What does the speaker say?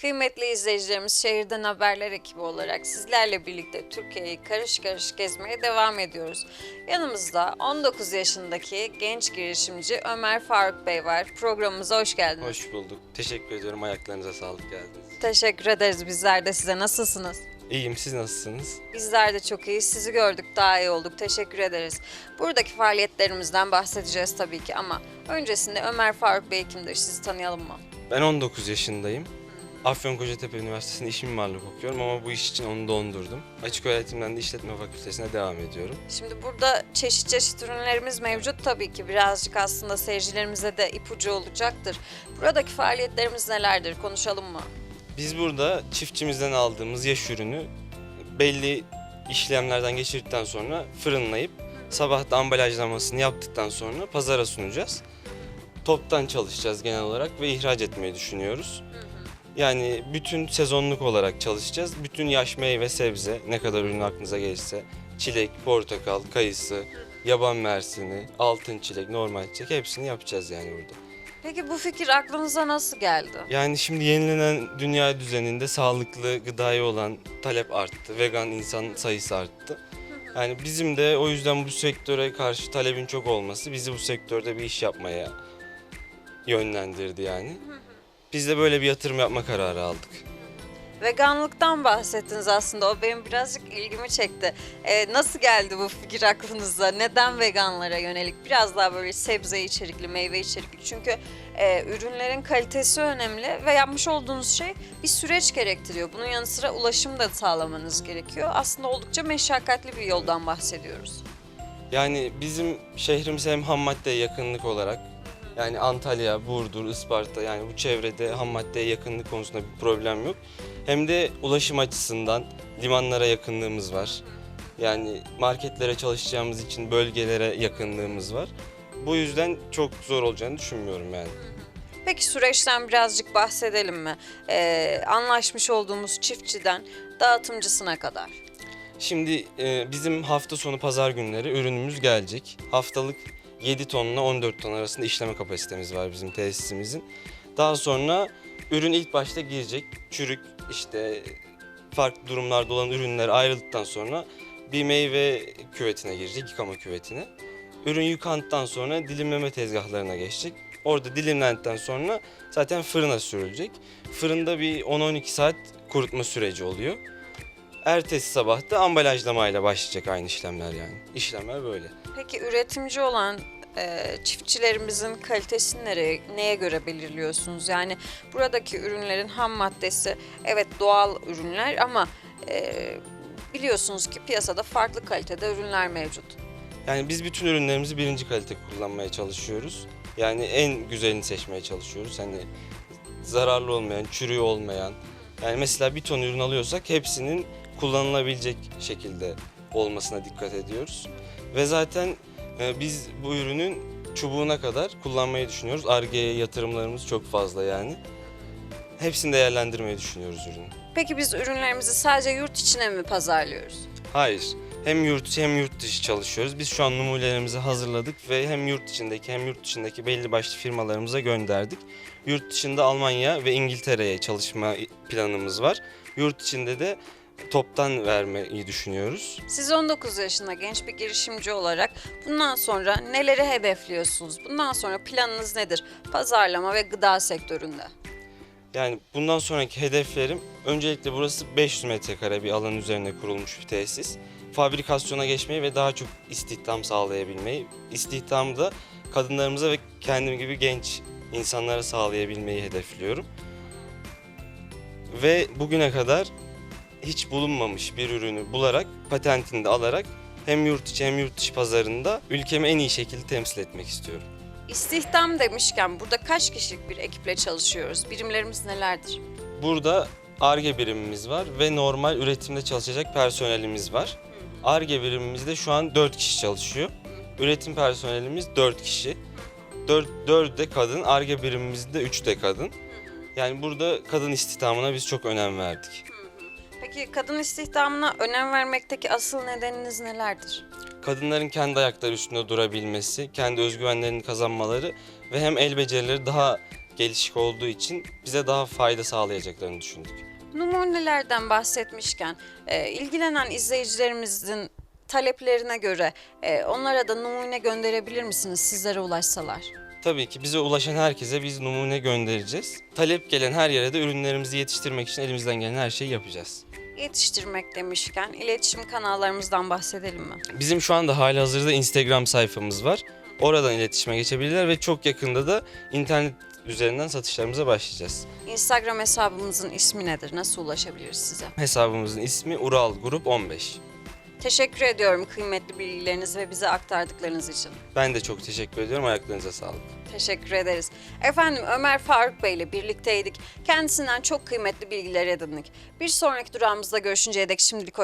Kıymetli izleyicilerimiz Şehirden Haberler ekibi olarak sizlerle birlikte Türkiye'yi karış karış gezmeye devam ediyoruz. Yanımızda 19 yaşındaki genç girişimci Ömer Faruk Bey var. Programımıza hoş geldiniz. Hoş bulduk. Teşekkür ediyorum. Ayaklarınıza sağlık geldiniz. Teşekkür ederiz bizler de size. Nasılsınız? İyiyim. Siz nasılsınız? Bizler de çok iyiyiz. Sizi gördük daha iyi olduk. Teşekkür ederiz. Buradaki faaliyetlerimizden bahsedeceğiz tabii ki ama öncesinde Ömer Faruk Bey kimdir? Sizi tanıyalım mı? Ben 19 yaşındayım. Afyonkarahisar Üniversitesi'nde iş mimarlık okuyorum ama bu iş için onu dondurdum. Açık öğretimden de işletme fakültesine devam ediyorum. Şimdi burada çeşit çeşit ürünlerimiz mevcut tabii ki. Birazcık aslında seyircilerimize de ipucu olacaktır. Buradaki faaliyetlerimiz nelerdir? Konuşalım mı? Biz burada çiftçimizden aldığımız yaş ürünü belli işlemlerden geçirdikten sonra fırınlayıp sabah da ambalajlamasını yaptıktan sonra pazara sunacağız. Toptan çalışacağız genel olarak ve ihraç etmeyi düşünüyoruz. Yani bütün sezonluk olarak çalışacağız. Bütün yaş meyve sebze ne kadar ürün aklınıza gelirse çilek, portakal, kayısı, yaban mersini, altın çilek, normal çilek hepsini yapacağız yani burada. Peki bu fikir aklınıza nasıl geldi? Yani şimdi yenilenen dünya düzeninde sağlıklı gıdaya olan talep arttı. Vegan insan sayısı arttı. Yani bizim de o yüzden bu sektöre karşı talebin çok olması bizi bu sektörde bir iş yapmaya yönlendirdi yani. Biz de böyle bir yatırım yapma kararı aldık. Veganlıktan bahsettiniz aslında. O benim birazcık ilgimi çekti. Ee, nasıl geldi bu fikir aklınıza? Neden veganlara yönelik? Biraz daha böyle sebze içerikli, meyve içerikli. Çünkü e, ürünlerin kalitesi önemli ve yapmış olduğunuz şey bir süreç gerektiriyor. Bunun yanı sıra ulaşım da sağlamanız gerekiyor. Aslında oldukça meşakkatli bir yoldan bahsediyoruz. Yani bizim şehrimiz hem ham maddeye yakınlık olarak yani Antalya, Burdur, Isparta yani bu çevrede ham maddeye yakınlık konusunda bir problem yok. Hem de ulaşım açısından limanlara yakınlığımız var. Yani marketlere çalışacağımız için bölgelere yakınlığımız var. Bu yüzden çok zor olacağını düşünmüyorum yani. Peki süreçten birazcık bahsedelim mi? Ee, anlaşmış olduğumuz çiftçiden dağıtımcısına kadar. Şimdi e, bizim hafta sonu pazar günleri ürünümüz gelecek. Haftalık 7 tonla 14 ton arasında işleme kapasitemiz var bizim tesisimizin. Daha sonra ürün ilk başta girecek. Çürük işte farklı durumlarda olan ürünler ayrıldıktan sonra bir meyve küvetine girecek, yıkama küvetine. Ürün yıkandıktan sonra dilimleme tezgahlarına geçecek. Orada dilimlendikten sonra zaten fırına sürülecek. Fırında bir 10-12 saat kurutma süreci oluyor. Ertesi sabah da ambalajlamayla başlayacak aynı işlemler yani. İşlemler böyle. Peki üretimci olan e, çiftçilerimizin kalitesini nereye, neye göre belirliyorsunuz? Yani buradaki ürünlerin ham maddesi evet doğal ürünler ama e, biliyorsunuz ki piyasada farklı kalitede ürünler mevcut. Yani biz bütün ürünlerimizi birinci kalite kullanmaya çalışıyoruz. Yani en güzelini seçmeye çalışıyoruz. Hani zararlı olmayan, çürüğü olmayan. Yani mesela bir ton ürün alıyorsak hepsinin kullanılabilecek şekilde olmasına dikkat ediyoruz. Ve zaten e, biz bu ürünün çubuğuna kadar kullanmayı düşünüyoruz. Ar-Ge'ye yatırımlarımız çok fazla yani. Hepsini değerlendirmeyi düşünüyoruz ürünü. Peki biz ürünlerimizi sadece yurt içine mi pazarlıyoruz? Hayır. Hem yurt içi hem yurt dışı çalışıyoruz. Biz şu an numunelerimizi hazırladık ve hem yurt içindeki hem yurt dışındaki belli başlı firmalarımıza gönderdik. Yurt dışında Almanya ve İngiltere'ye çalışma planımız var. Yurt içinde de toptan vermeyi düşünüyoruz. Siz 19 yaşında genç bir girişimci olarak bundan sonra neleri hedefliyorsunuz? Bundan sonra planınız nedir? Pazarlama ve gıda sektöründe. Yani bundan sonraki hedeflerim öncelikle burası 500 metrekare bir alan üzerine kurulmuş bir tesis. Fabrikasyona geçmeyi ve daha çok istihdam sağlayabilmeyi. İstihdamı da kadınlarımıza ve kendim gibi genç insanlara sağlayabilmeyi hedefliyorum. Ve bugüne kadar hiç bulunmamış bir ürünü bularak, patentini de alarak hem yurt içi hem yurt dışı pazarında ülkemi en iyi şekilde temsil etmek istiyorum. İstihdam demişken burada kaç kişilik bir ekiple çalışıyoruz? Birimlerimiz nelerdir? Burada ARGE birimimiz var ve normal üretimde çalışacak personelimiz var. ARGE birimimizde şu an 4 kişi çalışıyor. Üretim personelimiz 4 kişi. 4, 4 de kadın, ARGE birimimizde 3 de kadın. Yani burada kadın istihdamına biz çok önem verdik. Peki kadın istihdamına önem vermekteki asıl nedeniniz nelerdir? Kadınların kendi ayakları üstünde durabilmesi, kendi özgüvenlerini kazanmaları ve hem el becerileri daha gelişik olduğu için bize daha fayda sağlayacaklarını düşündük. Numunelerden bahsetmişken e, ilgilenen izleyicilerimizin taleplerine göre e, onlara da numune gönderebilir misiniz sizlere ulaşsalar? Tabii ki bize ulaşan herkese biz numune göndereceğiz. Talep gelen her yere de ürünlerimizi yetiştirmek için elimizden gelen her şeyi yapacağız. Yetiştirmek demişken iletişim kanallarımızdan bahsedelim mi? Bizim şu anda hali hazırda Instagram sayfamız var. Oradan iletişime geçebilirler ve çok yakında da internet üzerinden satışlarımıza başlayacağız. Instagram hesabımızın ismi nedir? Nasıl ulaşabiliriz size? Hesabımızın ismi Ural Grup 15. Teşekkür ediyorum kıymetli bilgileriniz ve bize aktardıklarınız için. Ben de çok teşekkür ediyorum. Ayaklarınıza sağlık. Teşekkür ederiz. Efendim Ömer Faruk Bey ile birlikteydik. Kendisinden çok kıymetli bilgiler edindik. Bir sonraki durağımızda görüşünceye dek şimdilik